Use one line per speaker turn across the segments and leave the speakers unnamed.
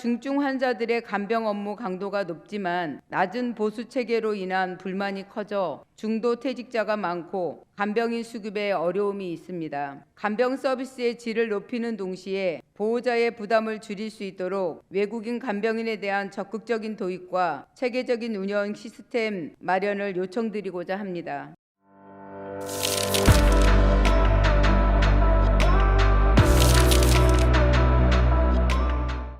중증 환자들의 간병 업무 강도가 높지만 낮은 보수 체계로 인한 불만이 커져 중도 퇴직자가 많고 간병인 수급에 어려움이 있습니다. 간병 서비스의 질을 높이는 동시에 보호자의 부담을 줄일 수 있도록 외국인 간병인에 대한 적극적인 도입과 체계적인 운영 시스템 마련을 요청드리고자 합니다.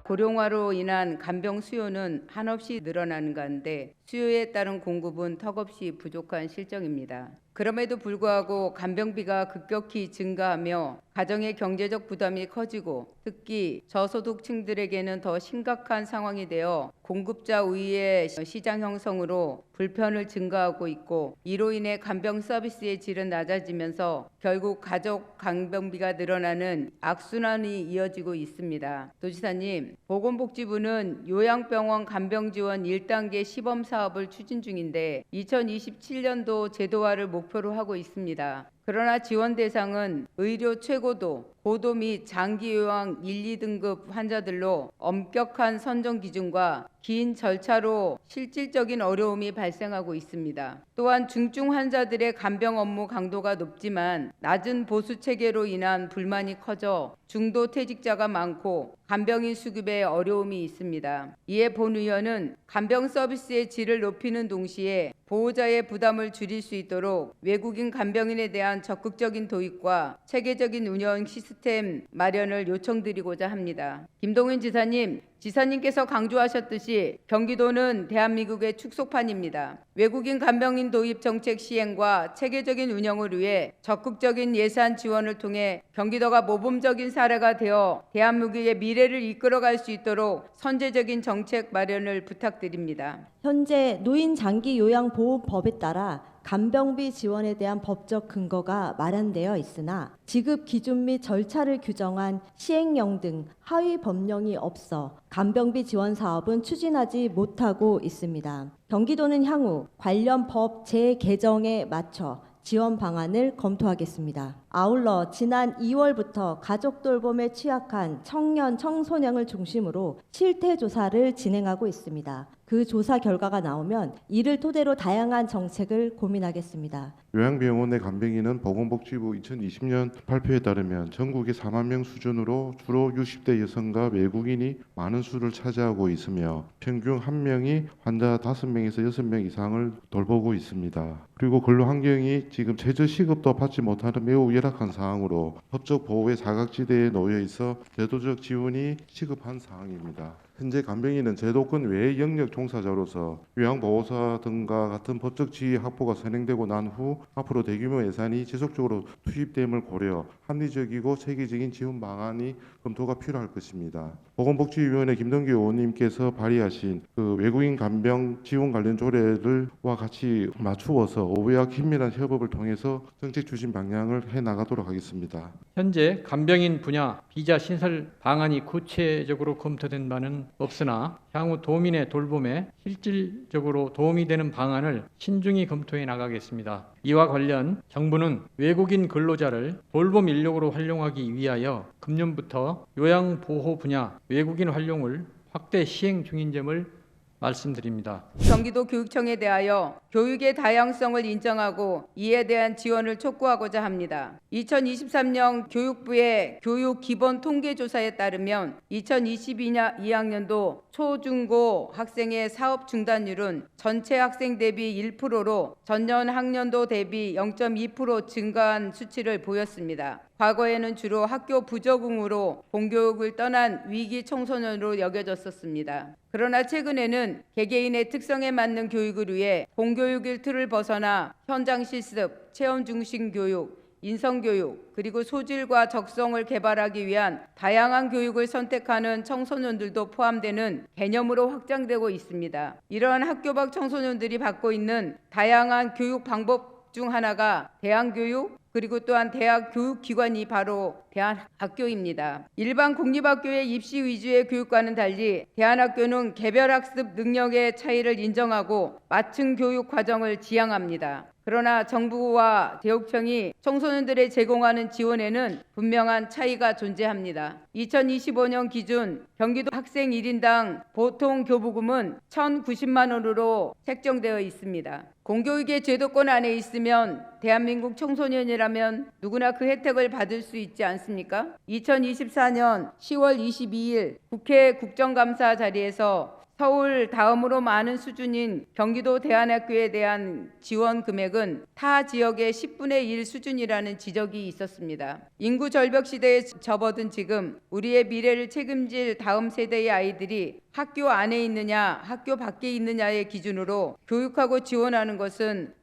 고령화로 인한 간병 수요는 한없이 늘어나는 가운데 수요에 따른 공급은 턱없이 부족한 실정입니다. 그럼에도 불구하고 간병비가 급격히 증가하며 가정의 경제적 부담이 커지고 특히 저소득층들에게는 더 심각한 상황이 되어 공급자 우위의 시장 형성으로 불편을 증가하고 있고 이로 인해 간병 서비스의 질은 낮아지면서 결국 가족 간병비가 늘어나는 악순환이 이어지고 있습니다. 도지사님, 보건복지부는 요양병원 간병 지원 1단계 시범 사업을 추진 중인데 2027년도 제도화를 목 표로 하고 있습니다. 그러나 지원 대상은 의료 최고도, 고도 및 장기 요양 1, 2등급 환자들로 엄격한 선정 기준과 긴 절차로 실질적인 어려움이 발생하고 있습니다. 또한 중증 환자들의 간병 업무 강도가 높지만 낮은 보수 체계로 인한 불만이 커져 중도 퇴직자가 많고 간병인 수급에 어려움이 있습니다. 이에 본 의원은 간병 서비스의 질을 높이는 동시에 보호자의 부담을 줄일 수 있도록 외국인 간병인에 대한 적극적인 도입과 체계적인 운영 시스템 마련을 요청드리고자 합니다. 김동윤 지사님, 지사님께서 강조하셨듯이 경기도는 대한민국의 축소판입니다. 외국인 간병인 도입 정책 시행과 체계적인 운영을 위해 적극적인 예산 지원을 통해 경기도가 모범적인 사례가 되어 대한민국의 미래를 이끌어갈 수 있도록 선제적인 정책 마련을 부탁드립니다.
현재 노인 장기 요양 보호법에 따라 간병비 지원에 대한 법적 근거가 마련되어 있으나 지급 기준 및 절차를 규정한 시행령 등 하위 법령이 없어 간병비 지원 사업은 추진하지 못하고 있습니다. 경기도는 향후 관련 법 재개정에 맞춰 지원 방안을 검토하겠습니다. 아울러 지난 2월부터 가족 돌봄에 취약한 청년, 청소년을 중심으로 실태 조사를 진행하고 있습니다. 그 조사 결과가 나오면 이를 토대로 다양한 정책을 고민하겠습니다.
요양병원의 간병인은 보건복지부 2020년 발표에 따르면 전국의 4만 명 수준으로 주로 60대 여성과 외국인이 많은 수를 차지하고 있으며 평균 한 명이 환자 5명에서 6명 이상을 돌보고 있습니다. 그리고 근로 환경이 지금 최저 시급도 받지 못하는 매우 열악한 상황으로 법적 보호의 사각지대에 놓여 있어 제도적 지원이 시급한 상황입니다. 현재 간병인은 제도권 외의 영역 종사자로서 요양보호사 등과 같은 법적 지위 확보가 선행되고 난 후 앞으로 대규모 예산이 지속적으로 투입됨을 고려 합리적이고 체계적인 지원 방안이 검토가 필요할 것입니다. 보건복지위원회 김동규 의원님께서 발의하신 그 외국인 간병 지원 관련 조례를와 같이 맞추어서 오해와 긴밀한 협업을 통해서 정책 추진 방향을 해 나가도록 하겠습니다.
현재 간병인 분야 비자 신설 방안이 구체적으로 검토된 바는 없으나 향후 도민의 돌봄에 실질적으로 도움이 되는 방안을 신중히 검토해 나가겠습니다. 이와 관련 정부는 외국인 근로자를 돌봄 인력으로 활용하기 위하여 금년부터 요양보호 분야 외국인 활용을 확대 시행 중인 점을 말씀드립니다.
경기도 교육청에 대하여 교육의 다양성을 인정하고 이에 대한 지원을 촉구하고자 합니다. 2023년 교육부의 교육 기본 통계 조사에 따르면 2022학년도 초중고 학생의 사업 중단율은 전체 학생 대비 1%로 전년 학년도 대비 0.2% 증가한 수치를 보였습니다. 과거에는 주로 학교 부적응으로 공교육을 떠난 위기 청소년으로 여겨졌었습니다. 그러나 최근에는 개개인의 특성에 맞는 교육을 위해 공교육의 틀을 벗어나 현장 실습, 체험 중심 교육, 인성교육, 그리고 소질과 적성을 개발하기 위한 다양한 교육을 선택하는 청소년들도 포함되는 개념으로 확장되고 있습니다. 이러한 학교 밖 청소년들이 받고 있는 다양한 교육 방법 중 하나가 대안교육, 그리고 또한 대학 교육기관이 바로 대한학교입니다. 일반 공립학교의 입시 위주의 교육과는 달리 대한학교는 개별학습 능력의 차이를 인정하고 맞춤 교육 과정을 지향합니다. 그러나 정부와 교육청이 청소년들에 제공하는 지원에는 분명한 차이가 존재합니다. 2025년 기준 경기도 학생 1인당 보통 교부금은 1,090만 원으로 책정되어 있습니다. 공교육의 제도권 안에 있으면 대한민국 청소년이라면 누구나 그 혜택을 받을 수 있지 않습니까? 2024년 10월 22일 국회 국정감사 자리에서 서울 다음으로 많은 수준인 경기도 대안학교에 대한 지원 금액은 타 지역의 10분의 1 수준이라는 지적이 있었습니다. 인구 절벽 시대에 접어든 지금 우리의 미래를 책임질 다음 세대의 아이들이 학교 안에 있느냐, 학교 밖에 있느냐의 기준으로 교육하고 지원하는 것은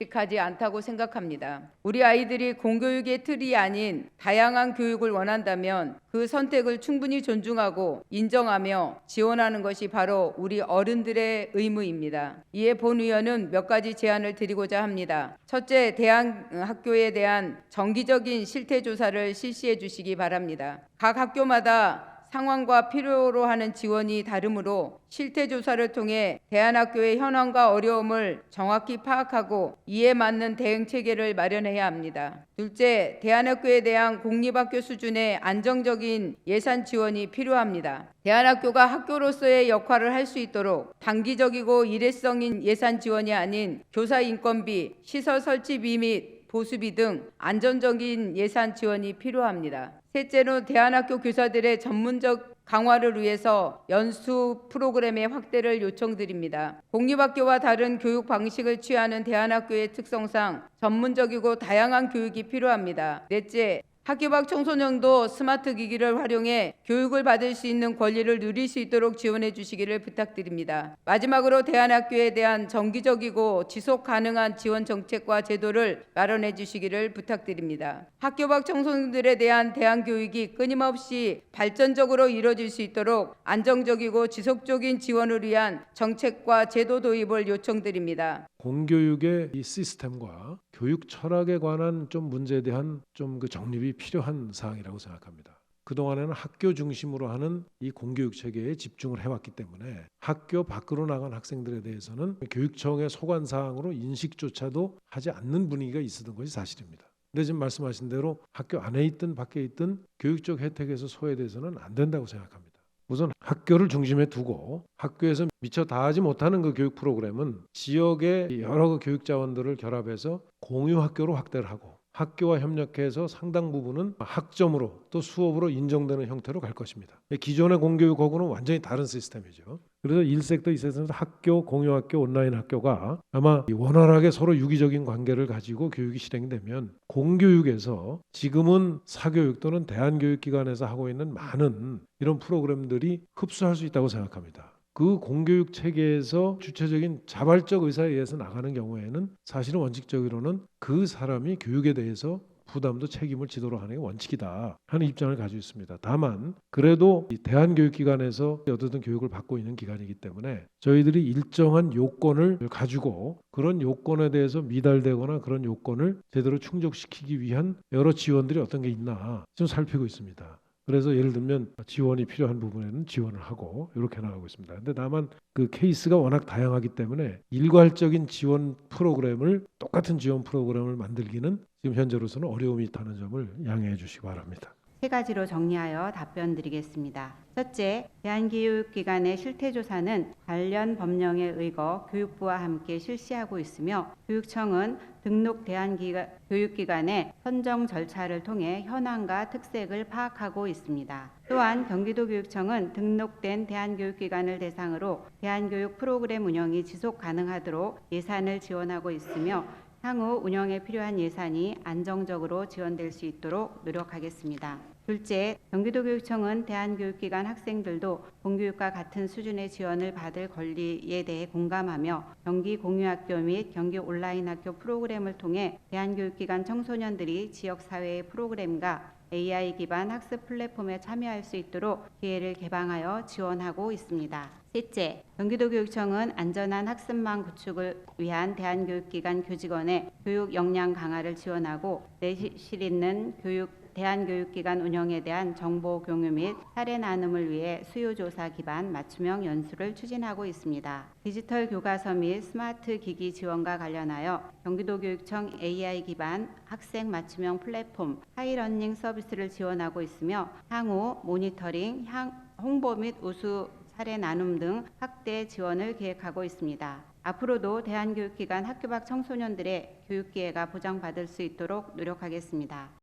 바람직하지 않다고 생각합니다. 우리 아이들이 공교육의 틀이 아닌 다양한 교육을 원한다면 그 선택을 충분히 존중하고 인정하며 지원하는 것이 바로 우리 어른들의 의무입니다. 이에 본 의원은 몇 가지 제안을 드리고자 합니다. 첫째, 대한 학교에 대한 정기적인 실태 조사를 실시해 주시기 바랍니다. 각 학교마다 상황과 필요로 하는 지원이 다르므로 실태 조사를 통해 대안학교의 현황과 어려움을 정확히 파악하고 이에 맞는 대응 체계를 마련해야 합니다. 둘째, 대안학교에 대한 공립학교 수준의 안정적인 예산 지원이 필요합니다. 대안학교가 학교로서의 역할을 할 수 있도록 단기적이고 일회성인 예산 지원이 아닌 교사 인건비, 시설 설치비 및 보수비 등 안전적인 예산 지원이 필요합니다. 셋째로 대안학교 교사들의 전문적 강화를 위해서 연수 프로그램의 확대를 요청드립니다. 공립학교와 다른 교육 방식을 취하는 대안학교의 특성상 전문적이고 다양한 교육이 필요합니다. 넷째, 학교 밖 청소년도 스마트 기기를 활용해 교육을 받을 수 있는 권리를 누릴 수 있도록 지원해 주시기를 부탁드립니다. 마지막으로 대안학교에 대한 정기적이고 지속 가능한 지원 정책과 제도를 마련해 주시기를 부탁드립니다. 학교 밖 청소년들에 대한 대안 교육이 끊임없이 발전적으로 이루어질 수 있도록 안정적이고 지속적인 지원을 위한 정책과 제도 도입을 요청드립니다.
공교육의 이 시스템과 교육 철학에 관한 좀 문제에 대한 좀 그 정립이 필요한 사항이라고 생각합니다. 그동안에는 학교 중심으로 하는 이 공교육 체계에 집중을 해왔기 때문에 학교 밖으로 나간 학생들에 대해서는 교육청의 소관 사항으로 인식조차도 하지 않는 분위기가 있었던 것이 사실입니다. 근데 지금 말씀하신 대로 학교 안에 있든 밖에 있든 교육적 혜택에서 소외돼서는 안 된다고 생각합니다. 우선 학교를 중심에 두고 학교에서 미처 다하지 못하는 그 교육 프로그램은 지역의 여러 그 교육 자원들을 결합해서 공유 학교로 확대를 하고 학교와 협력해서 상당 부분은 학점으로 또 수업으로 인정되는 형태로 갈 것입니다. 기존의 공교육하고는 완전히 다른 시스템이죠. 그래서 1섹터, 2섹터에서 학교, 공유학교, 온라인 학교가 아마 원활하게 서로 유기적인 관계를 가지고 교육이 실행되면 공교육에서 지금은 사교육 또는 대한교육기관에서 하고 있는 많은 이런 프로그램들이 흡수할 수 있다고 생각합니다. 그 공교육 체계에서 주체적인 자발적 의사에 의해서 나가는 경우에는 사실은 원칙적으로는 그 사람이 교육에 대해서 부담도 책임을 지도로 하는 게 원칙이다 하는 입장을 가지고 있습니다. 다만 그래도 이 대한교육기관에서 어떻든 교육을 받고 있는 기관이기 때문에 저희들이 일정한 요건을 가지고 그런 요건에 대해서 미달되거나 그런 요건을 제대로 충족시키기 위한 여러 지원들이 어떤 게 있나 좀 살피고 있습니다. 그래서 예를 들면 지원이 필요한 부분에는 지원을 하고 이렇게 나가고 있습니다. 근데 다만 그 케이스가 워낙 다양하기 때문에 일괄적인 지원 프로그램을 똑같은 지원 프로그램을 만들기는 지금 현재로서는 어려움이 있다는 점을 양해해 주시기 바랍니다.
세 가지로 정리하여 답변 드리겠습니다. 첫째, 대한교육기관의 실태조사는 관련 법령에 의거 교육부와 함께 실시하고 있으며 교육청은 등록 대한교육기관의 선정 절차를 통해 현황과 특색을 파악하고 있습니다. 또한 경기도교육청은 등록된 대한교육기관을 대상으로 대한교육 프로그램 운영이 지속 가능하도록 예산을 지원하고 있으며 향후 운영에 필요한 예산이 안정적으로 지원될 수 있도록 노력하겠습니다. 둘째, 경기도교육청은 대한교육기관 학생들도 공교육과 같은 수준의 지원을 받을 권리에 대해 공감하며 경기 공유학교 및 경기 온라인 학교 프로그램을 통해 대한교육기관 청소년들이 지역사회의 프로그램과 AI 기반 학습 플랫폼에 참여할 수 있도록 기회를 개방하여 지원하고 있습니다. 셋째, 경기도교육청은 안전한 학습망 구축을 위한 대한교육기관 교직원의 교육 역량 강화를 지원하고 내실 있는 교육 대한교육기관 운영에 대한 정보 공유 및 사례 나눔을 위해 수요조사 기반 맞춤형 연수를 추진하고 있습니다. 디지털 교과서 및 스마트 기기 지원과 관련하여 경기도교육청 AI 기반 학생 맞춤형 플랫폼 하이러닝 서비스를 지원하고 있으며 향후 모니터링, 향, 홍보 및 우수 사례 나눔 등 확대 지원을 계획하고 있습니다. 앞으로도 대한교육기관 학교 밖 청소년들의 교육 기회가 보장받을 수 있도록 노력하겠습니다.